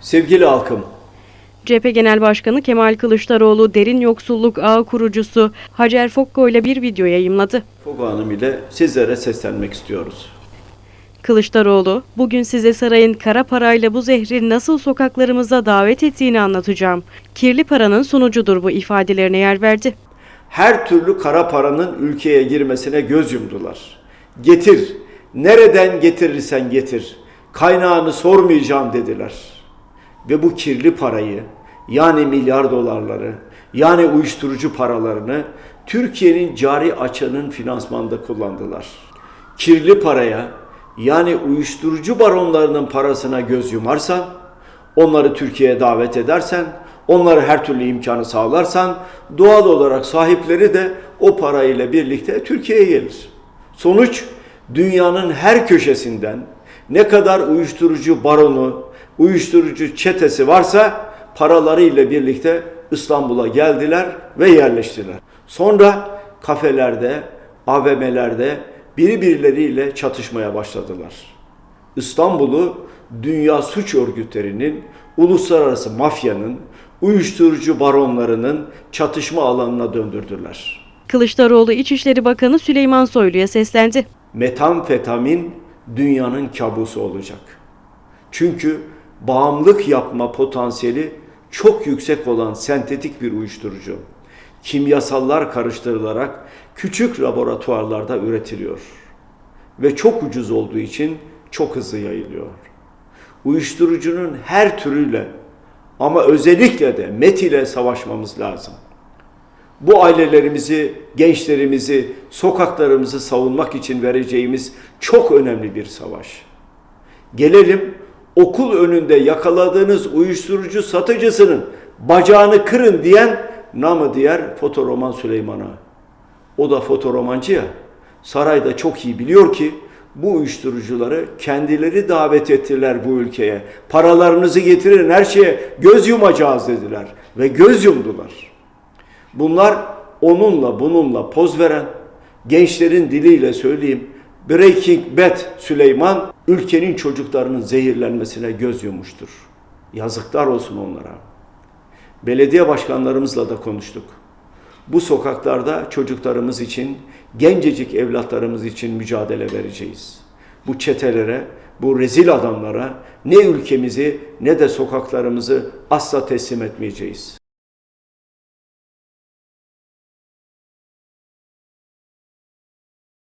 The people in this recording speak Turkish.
Sevgili halkım, CHP Genel Başkanı Kemal Kılıçdaroğlu derin yoksulluk ağı kurucusu Hacer Fokko ile bir video yayımladı. Fogo Hanım ile sizlere seslenmek istiyoruz. Kılıçdaroğlu, bugün size sarayın kara parayla bu zehri nasıl sokaklarımıza davet ettiğini anlatacağım. Kirli paranın sonucudur bu ifadelerine yer verdi. Her türlü kara paranın ülkeye girmesine göz yumdular. Getir, nereden getirirsen getir, kaynağını sormayacağım dediler. Ve bu kirli parayı, yani milyar dolarları, yani uyuşturucu paralarını Türkiye'nin cari açığının finansmanında kullandılar. Kirli paraya, yani uyuşturucu baronlarının parasına göz yumarsan, onları Türkiye'ye davet edersen, onlara her türlü imkanı sağlarsan, doğal olarak sahipleri de o parayla birlikte Türkiye'ye gelir. Sonuç, dünyanın her köşesinden ne kadar uyuşturucu baronu, uyuşturucu çetesi varsa paralarıyla birlikte İstanbul'a geldiler ve yerleştiler. Sonra kafelerde, AVM'lerde birbirleriyle çatışmaya başladılar. İstanbul'u dünya suç örgütlerinin, uluslararası mafyanın, uyuşturucu baronlarının çatışma alanına döndürdüler. Kılıçdaroğlu İçişleri Bakanı Süleyman Soylu'ya seslendi. Metamfetamin dünyanın kabusu olacak. Çünkü bağımlılık yapma potansiyeli çok yüksek olan sentetik bir uyuşturucu. Kimyasallar karıştırılarak küçük laboratuvarlarda üretiliyor. Ve çok ucuz olduğu için çok hızlı yayılıyor. Uyuşturucunun her türüyle ama özellikle de met ile savaşmamız lazım. Bu ailelerimizi, gençlerimizi, sokaklarımızı savunmak için vereceğimiz çok önemli bir savaş. Gelelim okul önünde yakaladığınız uyuşturucu satıcısının bacağını kırın diyen namı diğer fotoroman Süleyman'a. O da fotoromancı ya. Sarayda çok iyi biliyor ki bu uyuşturucuları kendileri davet ettiler bu ülkeye. Paralarınızı getirin her şeye göz yumacağız dediler ve göz yumdular. Bunlar onunla bununla poz veren, gençlerin diliyle söyleyeyim, Breaking Bad Süleyman ülkenin çocuklarının zehirlenmesine göz yummuştur. Yazıklar olsun onlara. Belediye başkanlarımızla da konuştuk. Bu sokaklarda çocuklarımız için, gencecik evlatlarımız için mücadele vereceğiz. Bu çetelere, bu rezil adamlara ne ülkemizi ne de sokaklarımızı asla teslim etmeyeceğiz.